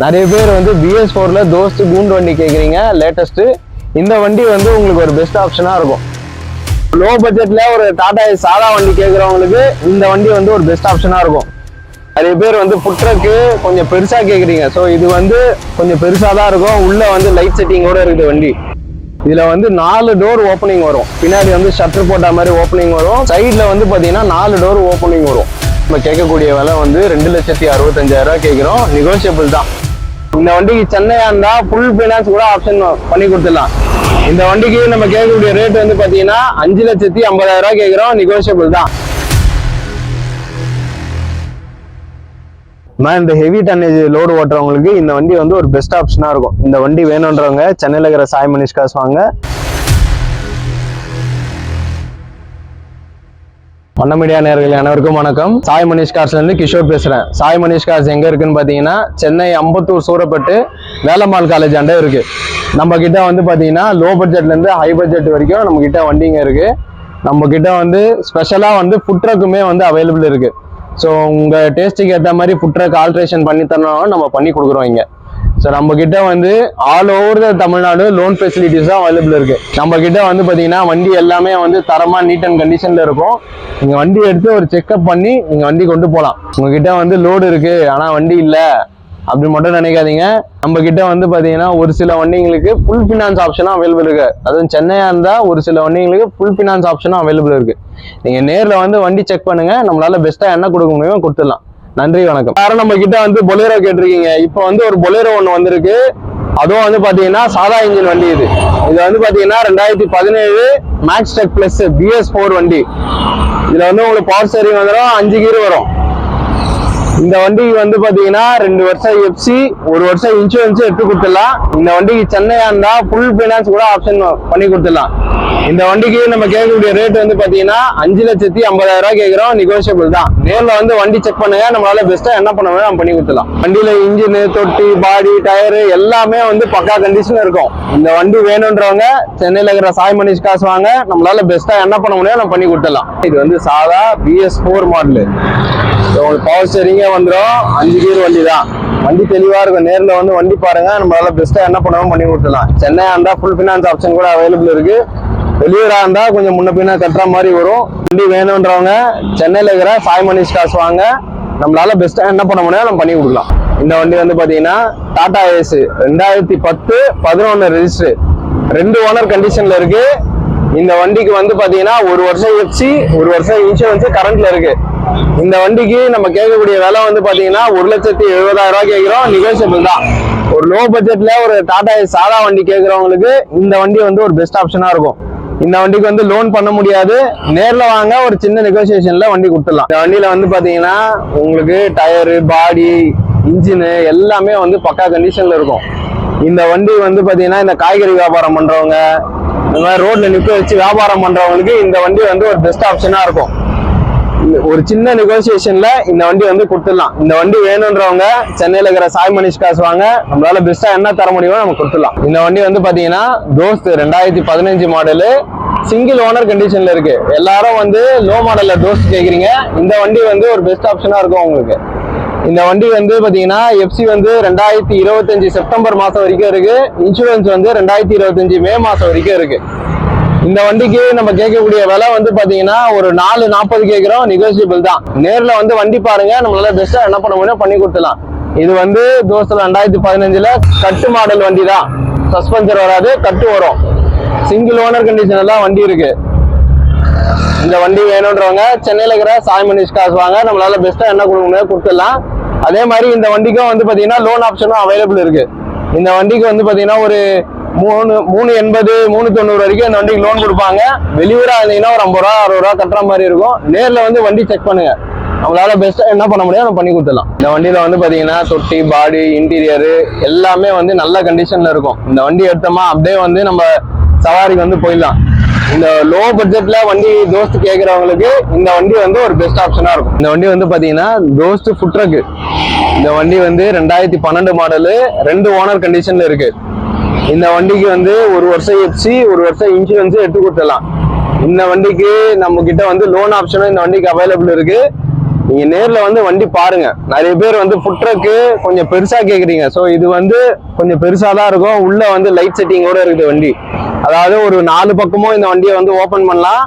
நிறைய பேர் வந்து பிஎஸ் ஃபோரில் தோஸ்து கூண்டு வண்டி கேட்குறீங்க லேட்டஸ்ட்டு இந்த வண்டி வந்து உங்களுக்கு ஒரு பெஸ்ட் ஆப்ஷனாக இருக்கும். லோ பட்ஜெட்டில் ஒரு டாடா சாதா வண்டி கேட்குறவங்களுக்கு இந்த வண்டி வந்து ஒரு பெஸ்ட் ஆப்ஷனாக இருக்கும். நிறைய பேர் வந்து புட்ரக்கு கொஞ்சம் பெருசாக கேட்குறீங்க ஸோ இது வந்து கொஞ்சம் பெருசாக தான் இருக்கும். உள்ளே வந்து லைட் செட்டிங்கோட இருக்குது வண்டி. இதில் வந்து நாலு டோர் ஓப்பனிங் வரும். பின்னாடி வந்து ஷட்டர் போட்ட மாதிரி ஓப்பனிங் வரும். சைடில் வந்து பார்த்தீங்கன்னா நாலு டோர் ஓப்பனிங் வரும். நம்ம கேட்கக்கூடிய விலை வந்து ரெண்டு லட்சத்தி அறுபத்தஞ்சாயிரம் கேட்குறோம் நெகோசியபிள் தான். இந்த வண்டிக்கு சென்னையா இருந்தா ஃபுல் ஃபைனான்ஸ் கூட ஆப்ஷன் பண்ணி கொடுத்துடலாம். இந்த வண்டிக்கு நம்ம கேட்கக்கூடிய ரேட் வந்து பாத்தீங்கன்னா அஞ்சு லட்சத்தி ஐம்பதாயிரம் ரூபாய் கேட்கிறோம். நெகோசியபிள் தான். இந்த ஹெவி டன்னேஜ் லோடு ஓட்டுறவங்களுக்கு இந்த வண்டி வந்து ஒரு பெஸ்ட் ஆப்ஷனாக இருக்கும். இந்த வண்டி வேணுன்றவங்க சென்னையில் இருக்கிற சாய் மனிஷ் காசு வாங்க. வண்ண மீடியா நேர்கள் அனைவருக்கும் வணக்கம். சாய் மனிஷ் கார்ஸ்ல இருந்து கிஷோர் பேசுறேன். சாய் மனிஷ் கார்ஸ் எங்க இருக்குன்னு பாத்தீங்கன்னா சென்னை அம்பத்தூர் சூரப்பட்டு வேலம்மாள் காலேஜ் அண்டே இருக்கு. நம்ம கிட்ட வந்து பாத்தீங்கன்னா லோ பட்ஜெட்ல இருந்து ஹை பட்ஜெட் வரைக்கும் நம்ம கிட்ட வண்டிங்க இருக்கு. நம்ம கிட்ட வந்து ஸ்பெஷலா வந்து ஃபுட் ட்ரக்குமே வந்து அவைலபிள் இருக்கு. ஸோ உங்க டேஸ்ட்டுக்கு ஏற்ற மாதிரி ஃபுட் ட்ரக் ஆல்ட்ரேஷன் பண்ணி தரணும் நம்ம பண்ணி கொடுக்குறோம் இங்கே. ஸோ நம்ம கிட்ட வந்து all over the Tamil Nadu loan facilities தான் அவைலபிள் இருக்கு. நம்ம கிட்ட வந்து பார்த்தீங்கன்னா வண்டி எல்லாமே வந்து தரமா நீட் அண்ட் கண்டிஷன்ல இருக்கும். நீங்க வண்டி எடுத்து ஒரு செக்அப் பண்ணி நீங்க வண்டி கொண்டு போகலாம் உங்ககிட்ட வந்து லோடு இருக்கு ஆனா வண்டி இல்லை அப்படி மட்டும் நினைக்காதீங்க. நம்ம கிட்ட வந்து பாத்தீங்கன்னா ஒரு சில வண்டிங்களுக்கு ஃபுல் ஃபினான்ஸ் ஆப்ஷனும் அவைலபிள் இருக்கு. அதுவும் சென்னையா இருந்தா ஒரு சில வண்டிங்களுக்கு ஃபுல் ஃபினான்ஸ் ஆப்ஷனும் அவைலபிள் இருக்கு. நீங்க நேர்ல வந்து வண்டி செக் பண்ணுங்க. நம்மளால பெஸ்ட்டாக என்ன கொடுக்க முடியுமோ கொடுத்துடலாம். நன்றி வணக்கம். யாரும் நம்ம கிட்ட வந்து பொலேரோ கேட்டிருக்கீங்க. இப்போ வந்து ஒரு பொலேரோ ஒன்று வந்திருக்கு. அதுவும் வந்து பாத்தீங்கன்னா சாதா இன்ஜின் வண்டி இது. இது வந்து பாத்தீங்கன்னா ரெண்டாயிரத்தி பதினேழு Max Tech plus BS four வண்டி. இதுல வந்து உங்களுக்கு பவர் ஸ்டேரிங் வந்துடும் அஞ்சு கீர் வரும். இந்த வண்டிக்கு வந்து பாத்தீங்கன்னா ரெண்டு வருஷம் எஃப்சி ஒரு வருஷம் இன்சூரன்ஸ் எடுத்து கொடுத்துடலாம். இந்த வண்டிக்கு சென்னையா இருந்தா ஃபுல் ஃபைனான்ஸ் கூட ஆப்ஷன் பண்ணி கொடுத்துடலாம். இந்த வண்டிக்கு நம்ம கேட்கக்கூடிய ரேட் வந்து பாத்தீங்கன்னா அஞ்சு லட்சத்தி ஐம்பதாயிரம் ரூபாய் கேட்கிறோம். நெகோசியபிள் தான். நேர்ல வந்து வண்டி செக் பண்ணுங்க. நம்மளால பெஸ்ட்டா என்ன பண்ண முடியும் நம்ம பண்ணி கொடுத்துலாம் வண்டியில இன்ஜின் தொட்டி பாடி டயரு எல்லாமே வந்து பக்கா கண்டிஷன்ல இருக்கும். இந்த வண்டி வேணுன்றவங்க சென்னையில இருக்கிற சாய் மனிஷ் காசு வாங்க. நம்மளால பெஸ்ட்டா என்ன பண்ண முடியும் நம்ம பண்ணி கொடுத்துலாம் இது வந்து சாதா பிஎஸ் ஃபோர் மாடலு உங்களுக்கு பவர் ஸ்டேரிங்கே வந்துடும் அஞ்சு கீர் வண்டி தான். வண்டி தெளிவா இருக்கும். நேர்ல வந்து வண்டி பாருங்க. நம்மளால பெஸ்ட்டா என்ன பண்ணாலும் பண்ணி கொடுத்துலாம் சென்னை இருந்தா ஃபுல் ஃபினான்ஸ் ஆப்ஷன் கூட அவைலபிள் இருக்கு. வெளியூராக இருந்தால் கொஞ்சம் முன்ன பின்ன கட்டுற மாதிரி வரும். வண்டி வேணுன்றவங்க சென்னையில் இருக்கிற சாய் மணிஷ் காசு வாங்க. நம்மளால பெஸ்ட்டாக என்ன பண்ண முடியும் நம்ம பண்ணி கொடுக்கலாம். இந்த வண்டி வந்து பார்த்தீங்கன்னா டாடா ஏஸ் ரெண்டாயிரத்தி பத்து பதினொன்று ரெஜிஸ்டர் ரெண்டு ஓனர் கண்டிஷனில் இருக்கு. இந்த வண்டிக்கு வந்து பார்த்தீங்கன்னா ஒரு வருஷம் எஃப்சி ஒரு வருஷம் இன்சூரன்ஸ் கரண்ட்ல இருக்கு. இந்த வண்டிக்கு நம்ம கேட்கக்கூடிய விலை வந்து பார்த்தீங்கன்னா ஒரு லட்சத்தி எழுபதாயிரம் ரூபாய் கேட்குறோம். நிகழ்ச்சிபிள் தான். ஒரு லோ பட்ஜெட்ல ஒரு டாடா ஏஸ் சாதா வண்டி கேட்குறவங்களுக்கு இந்த வண்டி வந்து ஒரு பெஸ்ட் ஆப்ஷனாக இருக்கும். இந்த வண்டிக்கு வந்து லோன் பண்ண முடியாது. நேரில் வாங்க ஒரு சின்ன நெகோசியேஷன்ல வண்டி கொடுத்துடலாம். இந்த வண்டியில வந்து பாத்தீங்கன்னா உங்களுக்கு டயரு பாடி இன்ஜினு எல்லாமே வந்து பக்கா கண்டிஷன்ல இருக்கும். இந்த வண்டி வந்து பாத்தீங்கன்னா இந்த காய்கறி வியாபாரம் பண்றவங்க இந்த மாதிரி ரோட்ல நிற்க வச்சு வியாபாரம் பண்றவங்களுக்கு இந்த வண்டி வந்து ஒரு பெஸ்ட் ஆப்ஷனா இருக்கும். ஒரு சின்ன நெகோசியேஷன்ல இந்த வண்டி வந்து கொடுத்துடலாம். இந்த வண்டி வேணுன்றவங்க சென்னையில இருக்கிற சாய் மனிஷ் காசு வாங்க நம்மளால பெஸ்டா என்ன தர முடியுமோ நம்ம கொடுத்துடலாம். இந்த வண்டி வந்து பாத்தீங்கன்னா தோஸ்த் ரெண்டாயிரத்தி பதினஞ்சு மாடலு சிங்கிள் ஓனர் கண்டிஷன்ல இருக்கு. எல்லாரும் வந்து லோ மாடல்ல தோஸ்த் கேக்குறீங்க. இந்த வண்டி வந்து ஒரு பெஸ்ட் ஆப்ஷனா இருக்கும் உங்களுக்கு. இந்த வண்டி வந்து பாத்தீங்கன்னா எஃப்சி வந்து ரெண்டாயிரத்தி இருபத்தஞ்சு செப்டம்பர் மாசம் வரைக்கும் இருக்கு. இன்சூரன்ஸ் வந்து ரெண்டாயிரத்தி இருபத்தஞ்சு மே மாசம் வரைக்கும் இருக்கு. இந்த வண்டிக்கு நம்ம கேட்கக்கூடிய விலை வந்து பாத்தீங்கன்னா ஒரு நாலு நாற்பது கேட்கிறோம் நெகோசியபிள் தான். நேர்ல வந்து வண்டி பாருங்க நம்மளால பெஸ்டா என்ன பண்ண முடியும் பண்ணி கொடுத்துலாம் இது வந்து தோசை ரெண்டாயிரத்தி பதினஞ்சுல கட்டு மாடல் வண்டி தான் சஸ்பென்சர் வராது கட்டு வரும். சிங்கிள் ஓனர் கண்டிஷன் எல்லாம் வண்டி இருக்கு. இந்த வண்டி வேணுன்றவங்க சென்னையில இருக்கிற சாய் மணிஷ் காசு வாங்க நம்மளால பெஸ்ட்டாக என்ன கொடுக்க முடியாது கொடுத்துடலாம். அதே மாதிரி இந்த வண்டிக்கும் வந்து பாத்தீங்கன்னா லோன் ஆப்ஷனும் அவைலபிள் இருக்கு. இந்த வண்டிக்கு வந்து பாத்தீங்கன்னா ஒரு மூணு மூணு எண்பது மூணு தொண்ணூறு வரைக்கும் இந்த வண்டிக்கு லோன் கொடுப்பாங்க. வெளியூராக இருந்தீங்கன்னா ஒரு ஐம்பது ரூபா அறுபது ரூபா கட்டுற மாதிரி இருக்கும். நேரில் வந்து வண்டி செக் பண்ணுங்க. நம்மளால பெஸ்ட்டாக என்ன பண்ண முடியும்? நம்ம பண்ணி கொடுத்துடலாம். இந்த வண்டியில் வந்து பார்த்தீங்கன்னா தொட்டி பாடி இன்டீரியரு எல்லாமே வந்து நல்ல கண்டிஷனில் இருக்கும். இந்த வண்டி எடுத்தோமா அப்படியே வந்து நம்ம சவாரிக்கு வந்து போயிடலாம். இந்த லோ பட்ஜெட்ல வண்டி தோஸ்த் கேட்கறவங்களுக்கு இந்த வண்டி வந்து ஒரு பெஸ்ட் ஆப்ஷனா இருக்கும். இந்த வண்டி வந்து பாத்தீங்கன்னா தோஸ்த் ஃபுட்ரக்கு இந்த வண்டி வந்து ரெண்டாயிரத்தி பன்னெண்டு மாடலு ரெண்டு ஓனர் கண்டிஷன்ல இருக்கு. இந்த வண்டிக்கு வந்து ஒரு வருஷம் எஃப்சி ஒரு வருஷம் இன்சூரன்ஸ் எடுத்து கொடுத்துடலாம். இந்த வண்டிக்கு நம்ம கிட்ட வந்து லோன் ஆப்ஷனும் இந்த வண்டிக்கு அவைலபிள் இருக்கு. நீங்க நேர்ல வந்து வண்டி பாருங்க. நிறைய பேர் வந்து புட்ரக்கு கொஞ்சம் பெருசா கேக்குறீங்க. ஸோ இது வந்து கொஞ்சம் பெருசா தான் இருக்கும். உள்ள வந்து லைட் செட்டிங்கோட இருக்குது வண்டி. அதாவது ஒரு நாலு பக்கமும் இந்த வண்டியை வந்து ஓபன் பண்ணலாம்.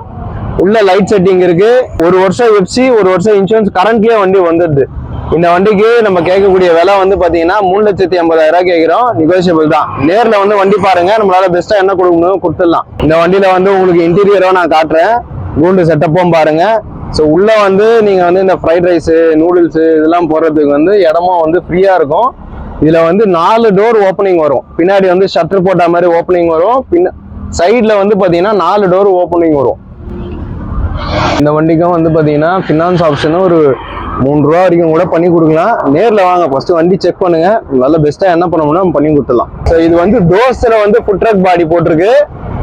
உள்ள லைட் செட்டிங் இருக்கு. ஒரு வருஷம் எஃப்சி ஒரு வருஷம் இன்சூரன்ஸ் கரண்ட்லயே வண்டி வந்துடுது. இந்த வண்டிக்கு நம்ம கேட்கக்கூடிய விலை வந்து பார்த்தீங்கன்னா மூணு லட்சத்தி ஐம்பதாயிரம் ரூபாய் கேட்குறோம். நெகோசியபிள் தான். நேரில் வந்து வண்டி பாருங்க. நம்மளால பெஸ்ட்டாக என்ன கொடுக்கணும் கொடுத்துடலாம். இந்த வண்டியில் வந்து உங்களுக்கு இன்டீரியரோ நான் காட்டுறேன். கூண்டு செட்டப்பும் பாருங்க. ஸோ உள்ளே வந்து நீங்கள் வந்து இந்த ஃப்ரைட் ரைஸு நூடுல்ஸு இதெல்லாம் போடுறதுக்கு வந்து இடமும் வந்து ஃப்ரீயாக இருக்கும். இதில் வந்து நாலு டோர் ஓப்பனிங் வரும். பின்னாடி வந்து ஷட்டர் போட்ட மாதிரி ஓப்பனிங் வரும். பின்ன சைடில் வந்து பார்த்தீங்கன்னா நாலு டோர் ஓப்பனிங் வரும். இந்த வண்டிக்கும் வந்து பார்த்தீங்கன்னா ஃபினான்ஸ் ஆப்ஷனும் ஒரு மூணு ரூபா வரைக்கும் கூட பண்ணி கொடுக்கலாம். நேரில் வாங்க ஃபர்ஸ்ட் வண்டி செக் பண்ணுங்க. நல்ல பெஸ்ட்டாக என்ன பண்ண பண்ணி கொடுத்துடலாம். ஸோ இது வந்து டோஸில் வந்து ஃபுட்ரக் பாடி போட்டிருக்கு.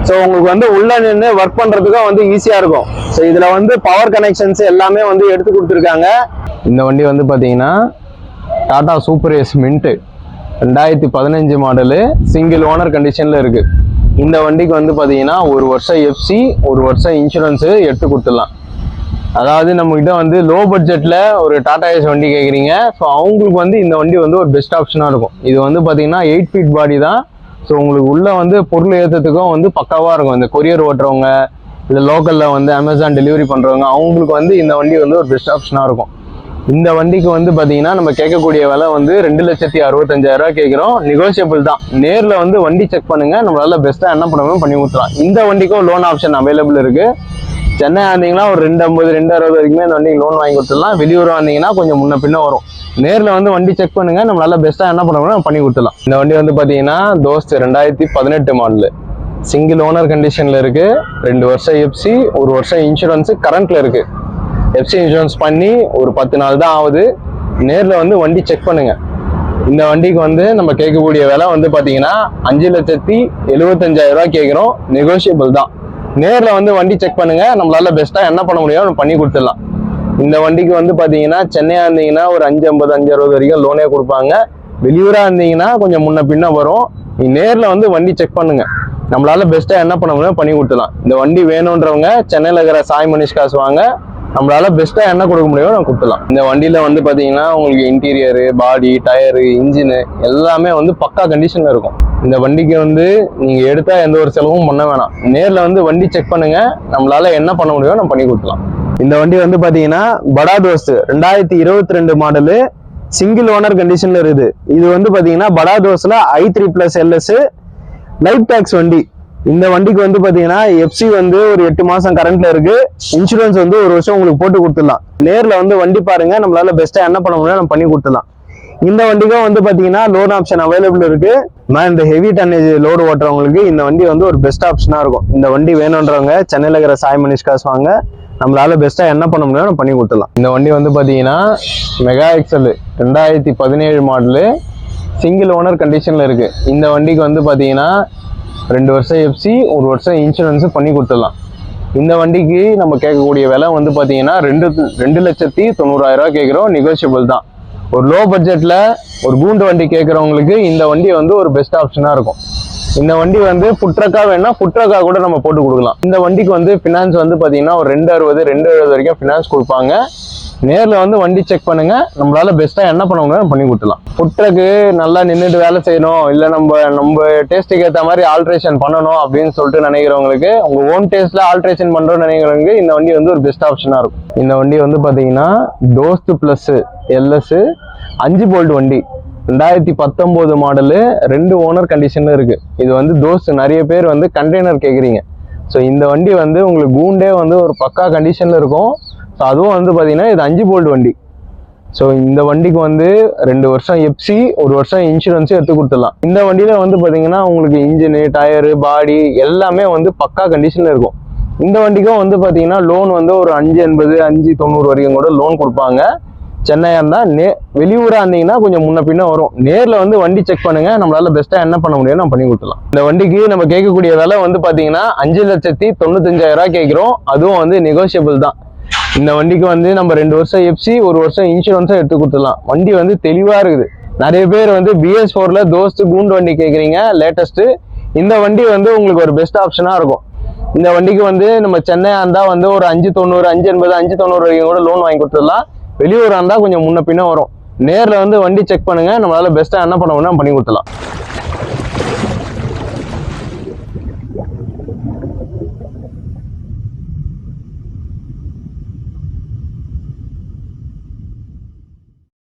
ஸோ உங்களுக்கு வந்து உள்ள நின்று ஒர்க் பண்ணுறதுக்கும் வந்து ஈஸியாக இருக்கும். ஸோ இதில் வந்து பவர் கனெக்ஷன்ஸ் எல்லாமே வந்து எடுத்து கொடுத்துருக்காங்க. இந்த வண்டி வந்து பார்த்தீங்கன்னா டாடா சூப்பர் எஸ் மின்ட்டு ரெண்டாயிரத்தி பதினஞ்சு மாடலு சிங்கிள் ஓனர் கண்டிஷனில் இருக்குது இந்த வண்டிக்கு வந்து பார்த்தீங்கன்னா ஒரு வருஷம் எஃப்சி ஒரு வருஷம் இன்சூரன்ஸு எடுத்து கொடுத்துடலாம். அதாவது நம்மக்கிட்ட வந்து லோ பட்ஜெட்டில் ஒரு டாடா ஏஸ் வண்டி கேட்குறீங்க ஸோ அவங்களுக்கு வந்து இந்த வண்டி வந்து ஒரு பெஸ்ட் ஆப்ஷனாக இருக்கும். இது வந்து பார்த்தீங்கன்னா எயிட் ஃபீட் பாடி தான். ஸோ உங்களுக்கு உள்ளே வந்து பொருள் ஏற்றத்துக்கும் வந்து பக்காவாக இருக்கும். இந்த கொரியர் ஓட்டுறவங்க இல்லை லோக்கலில் வந்து அமேசான் டெலிவரி பண்ணுறவங்க அவங்களுக்கு வந்து இந்த வண்டி வந்து ஒரு பெஸ்ட் ஆப்ஷனாக இருக்கும். இந்த வண்டிக்கு வந்து பார்த்தீங்கன்னா நம்ம கேட்கக்கூடிய விலை வந்து ரெண்டு லட்சத்தி அறுபத்தஞ்சாயிரரூவா கேட்குறோம் கேட்கிறோம். நெகோசியபிள் தான். நேரில் வந்து வண்டி செக் பண்ணுங்கள் நம்மளால பெஸ்ட்டாக என்ன பண்ணணுமோ பண்ணி ஊற்றலாம் இந்த வண்டிக்கும் லோன் ஆப்ஷன் அவைலபிள் இருக்குது சென்னை வந்தீங்கன்னா ஒரு ரெண்டு ஐம்பது ரெண்டு அறுபது வரைக்குமே இந்த வண்டிக்கு லோன் வாங்கி கொடுத்துடலாம். வெளியூர் வந்தீங்கன்னா கொஞ்சம் முன்ன பின்ன வரும். நேரில் வந்து வண்டி செக் பண்ணுங்கள் நம்மளால பெஸ்ட்டாக என்ன பண்ணணுமோ பண்ணி கொடுத்துலாம் இந்த வண்டி வந்து பார்த்தீங்கன்னா தோஸ்த் ரெண்டாயிரத்தி பதினெட்டு மாடலு சிங்கிள் ஓனர் கண்டிஷனில் இருக்குது ரெண்டு வருஷம் எஃப்சி ஒரு வருஷம் இன்சூரன்ஸு கரண்ட்டில் இருக்குது எஃப்சி இன்சூரன்ஸ் பண்ணி ஒரு பத்து நாள் தான் ஆகுது. நேரில் வந்து வண்டி செக் பண்ணுங்க. இந்த வண்டிக்கு வந்து நம்ம கேட்கக்கூடிய விலை வந்து பார்த்தீங்கன்னா அஞ்சு லட்சத்தி எழுபத்தஞ்சாயிரம் ரூபா கேட்குறோம். நெகோஷியபிள் தான். நேரில் வந்து வண்டி செக் பண்ணுங்க. நம்மளால பெஸ்ட்டாக என்ன பண்ண முடியும் நம்ம பண்ணி கொடுத்துடலாம். இந்த வண்டிக்கு வந்து பார்த்தீங்கன்னா சென்னையா இருந்தீங்கன்னா ஒரு அஞ்சு ஐம்பது அஞ்சு அறுபது வரைக்கும் லோனே கொடுப்பாங்க. வெளியூராக இருந்தீங்கன்னா கொஞ்சம் முன்ன பின்ன வரும். நீ வந்து வண்டி செக் பண்ணுங்க. நம்மளால பெஸ்ட்டாக என்ன பண்ண முடியும் பண்ணி கொடுத்துடலாம். இந்த வண்டி வேணுன்றவங்க சென்னையில் இருக்கிற சாய் மனிஷ் காசு வாங்க. நம்மளால பெஸ்ட்டாக என்ன கொடுக்க முடியுமோ நம்ம கொடுத்துலாம் இந்த வண்டியில் வந்து பார்த்தீங்கன்னா உங்களுக்கு இன்டீரியரு பாடி டயரு இன்ஜினு எல்லாமே வந்து பக்கா கண்டிஷனில் இருக்கும். இந்த வண்டிக்கு வந்து நீங்கள் எடுத்தால் எந்த ஒரு செலவும் பண்ண வேணாம். நேரில் வந்து வண்டி செக் பண்ணுங்கள் நம்மளால என்ன பண்ண முடியுமோ நம்ம பண்ணி கொடுத்துலாம் இந்த வண்டி வந்து பார்த்தீங்கன்னா படா தோஸ்து ரெண்டாயிரத்தி இருபத்தி ரெண்டு மாடலு சிங்கிள் ஓனர் கண்டிஷனில் இருக்குது. இது வந்து பார்த்தீங்கன்னா படா தோஸில் I three plus LS light tax வண்டி. இந்த வண்டிக்கு வந்து பாத்தீங்கன்னா எஃப்சி வந்து ஒரு எட்டு மாசம் கரண்ட்ல இருக்கு. இன்சூரன்ஸ் வந்து ஒரு வருஷம் உங்களுக்கு போட்டு கொடுத்துடலாம். நேர்ல வந்து வண்டி பாருங்க நம்மளால பெஸ்ட்டா என்ன பண்ண முடியும் நம்ம பண்ணி கொடுத்துடலாம். இந்த வண்டிக்கும் வந்து பாத்தீங்கன்னா லோன் ஆப்ஷன் அவைலபிள் இருக்கு. நான் இந்த ஹெவி டன்னேஜ் லோடு ஓட்டுறவங்களுக்கு இந்த வண்டி வந்து ஒரு பெஸ்ட் ஆப்ஷனா இருக்கும். இந்த வண்டி வேணுன்றவங்க சென்னையில இருக்கிற சாய் மனிஷ் காசு வாங்க நம்மளால பெஸ்ட்டா என்ன பண்ண முடியும் நம்ம பண்ணி கொடுத்துடலாம். இந்த வண்டி வந்து பாத்தீங்கன்னா மெகா எக்ஸல் ரெண்டாயிரத்தி பதினேழு மாடலு சிங்கிள் ஓனர் கண்டிஷன்ல இருக்கு. இந்த வண்டிக்கு வந்து பாத்தீங்கன்னா ரெண்டு வருஷம் எஃப்சி ஒரு வருஷம் இன்சூரன்ஸும் பண்ணி கொடுத்துடலாம். இந்த வண்டிக்கு நம்ம கேட்கக்கூடிய விலை வந்து பார்த்தீங்கன்னா ரெண்டு ரெண்டு லட்சத்தி தொண்ணூறாயிரம் கேட்குறோம் நெகோஷியபிள் தான். ஒரு லோ பட்ஜெட்டில் ஒரு கூண்டு வண்டி கேட்குறவங்களுக்கு இந்த வண்டி வந்து ஒரு பெஸ்ட் ஆப்ஷனாக இருக்கும். இந்த வண்டி வந்து ஃபுட்ரக்கா வேணா கூட நம்ம போட்டு கொடுக்கலாம். இந்த வண்டிக்கு வந்து ஃபினான்ஸ் வந்து பார்த்தீங்கன்னா ஒரு ரெண்டு அறுபது ரெண்டு அறுபது வரைக்கும் ஃபினான்ஸ் கொடுப்பாங்க. நேரில் வந்து வண்டி செக் பண்ணுங்க. நம்மளால பெஸ்ட்டாக என்ன பண்ண முடியும் பண்ணி கொடுத்துலாம் ஃபுட் நல்லா நின்றுட்டு வேலை செய்யணும். இல்லை நம்ம நம்ம டேஸ்ட்டுக்கு ஏற்ற மாதிரி ஆல்ட்ரேஷன் பண்ணணும் அப்படின்னு சொல்லிட்டு நினைக்கிறவங்களுக்கு உங்கள் ஓன் டேஸ்ட்டில் ஆல்ட்ரேஷன் பண்ணுறோம்னு நினைக்கிறவங்களுக்கு இந்த வண்டி வந்து ஒரு பெஸ்ட் ஆப்ஷனாக இருக்கும். இந்த வண்டி வந்து பார்த்தீங்கன்னா டோஸ்ட் ப்ளஸ்ஸு எல்எஸ்ஸு அஞ்சு போல்ட் வண்டி. ரெண்டாயிரத்தி பத்தொம்போது மாடலு ரெண்டு ஓனர் கண்டிஷனும் இருக்குது இது வந்து தோஸ்து நிறைய பேர் வந்து கண்டெய்னர் கேட்குறீங்க ஸோ இந்த வண்டி வந்து உங்களுக்கு கூண்டே வந்து ஒரு பக்கா கண்டிஷனில் இருக்கும். ஸோ அதுவும் வந்து பார்த்தீங்கன்னா இது அஞ்சு போல்ட் வண்டி. ஸோ இந்த வண்டிக்கு வந்து ரெண்டு வருஷம் எப்சி ஒரு வருஷம் இன்சூரன்ஸும் எடுத்து கொடுத்துடலாம். இந்த வண்டியில வந்து பார்த்தீங்கன்னா உங்களுக்கு இன்ஜினு டயரு பாடி எல்லாமே வந்து பக்கா கண்டிஷனில் இருக்கும். இந்த வண்டிக்கும் வந்து பார்த்தீங்கன்னா லோன் வந்து ஒரு அஞ்சு எண்பது அஞ்சு தொண்ணூறு வரைக்கும் கூட லோன் கொடுப்பாங்க. சென்னையாக இருந்தால் நே வெளியூராக இருந்தீங்கன்னா கொஞ்சம் முன்ன பின்ன வரும். நேரில் வந்து வண்டி செக் பண்ணுங்கள் நம்மளால் பெஸ்ட்டாக என்ன பண்ண முடியும் நம்ம பண்ணி கொடுத்துலாம் இந்த வண்டிக்கு நம்ம கேட்கக்கூடிய விலை வந்து பார்த்தீங்கன்னா அஞ்சு லட்சத்தி தொண்ணூத்தஞ்சாயிரம் கேட்குறோம். அதுவும் வந்து நெகோஷியபிள் தான். இந்த வண்டிக்கு வந்து நம்ம ரெண்டு வருஷம் எஃப்சி ஒரு வருஷம் இன்சூரன்ஸும் எடுத்து கொடுத்துடலாம். வண்டி வந்து தெளிவா இருக்குது. நிறைய பேர் வந்து பிஎஸ் ஃபோர்ல தோஸ்து கூண்டு வண்டி கேட்குறீங்க லேட்டஸ்ட் இந்த வண்டி வந்து உங்களுக்கு ஒரு பெஸ்ட் ஆப்ஷனா இருக்கும். இந்த வண்டிக்கு வந்து நம்ம சென்னையா இருந்தா வந்து ஒரு அஞ்சு தொண்ணூறு அஞ்சு எண்பது அஞ்சு தொண்ணூறு வரைக்கும் கூட லோன் வாங்கி கொடுத்துடலாம். வெளியூரா இருந்தா கொஞ்சம் முன்ன பின்ன வரும். நேர்ல வந்து வண்டி செக் பண்ணுங்க. நம்மளால பெஸ்ட்டாக என்ன பண்ண முடியும் பண்ணி கொடுத்துலாம்